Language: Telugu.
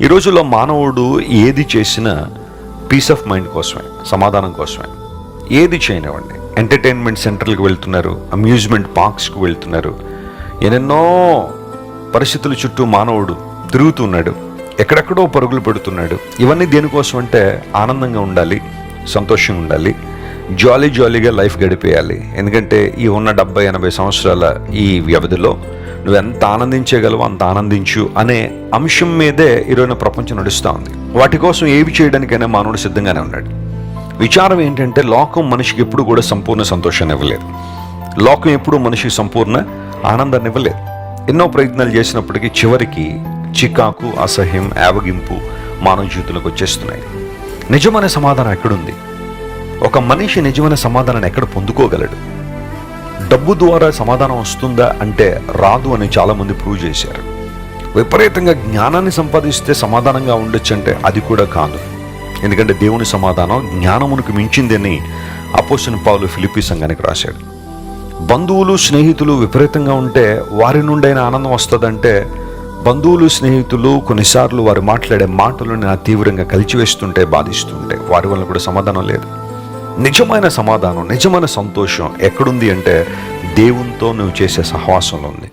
ఈ రోజుల్లో మానవుడు ఏది చేసినా పీస్ ఆఫ్ మైండ్ కోసమే సమాధానం కోసమే. ఏది చేయనివ్వండి. ఎంటర్టైన్మెంట్ సెంటర్లకు వెళ్తున్నారు అమ్యూజ్మెంట్ పార్క్స్కి వెళ్తున్నారు. ఎన్నెన్నో పరిస్థితుల చుట్టూ మానవుడు తిరుగుతున్నాడు ఎక్కడెక్కడో పరుగులు పెడుతున్నాడు. ఇవన్నీ దేనికోసం అంటే ఆనందంగా ఉండాలి సంతోషంగా ఉండాలి జాలీ జాలీగా లైఫ్ గడిపేయాలి. ఎందుకంటే ఈ ఉన్న డెబ్బై ఎనభై సంవత్సరాల ఈ వ్యవధిలో నువ్వు ఎంత ఆనందించగలవో అంత ఆనందించు అనే అంశం మీదే ఈరోజు ప్రపంచం నడుస్తూ ఉంది. వాటి కోసం ఏవి చేయడానికైనా మానవుడు సిద్ధంగానే ఉన్నాడు. విచారం ఏంటంటే లోకం మనిషికి ఎప్పుడు కూడా సంపూర్ణ సంతోషాన్ని ఇవ్వలేదు. లోకం ఎప్పుడు మనిషికి సంపూర్ణ ఆనందాన్ని ఇవ్వలేదు. ఎన్నో ప్రయత్నాలు చేసినప్పటికీ చివరికి చికాకు అసహ్యం యావగింపు మానవ జీవితంలోకి వచ్చేస్తున్నాయి. నిజమైన సమాధానం ఎక్కడుంది? ఒక మనిషి నిజమైన సమాధానాన్ని ఎక్కడ పొందుకోగలడు? డబ్బు ద్వారా సమాధానం వస్తుందా అంటే రాదు అని చాలామంది ప్రూవ్ చేశారు. విపరీతంగా జ్ఞానాన్ని సంపాదిస్తే సమాధానంగా ఉండొచ్చు అంటే అది కూడా కాదు. ఎందుకంటే దేవుని సమాధానం జ్ఞానమునికి మించిందని అపోసిన పావులు ఫిలిపి సంఘానికి రాశాడు. బంధువులు స్నేహితులు విపరీతంగా ఉంటే వారి నుండైన ఆనందం వస్తుందంటే బంధువులు స్నేహితులు కొన్నిసార్లు వారు మాట్లాడే మాటలను నా తీవ్రంగా కలిచివేస్తుంటే బాధిస్తుంటే వారి వల్ల కూడా సమాధానం లేదు. నిజమైన సమాధానం నిజమైన సంతోషం ఎక్కడుంది అంటే దేవునితో నువ్వు చేసే సహవాసంలో ఉంది.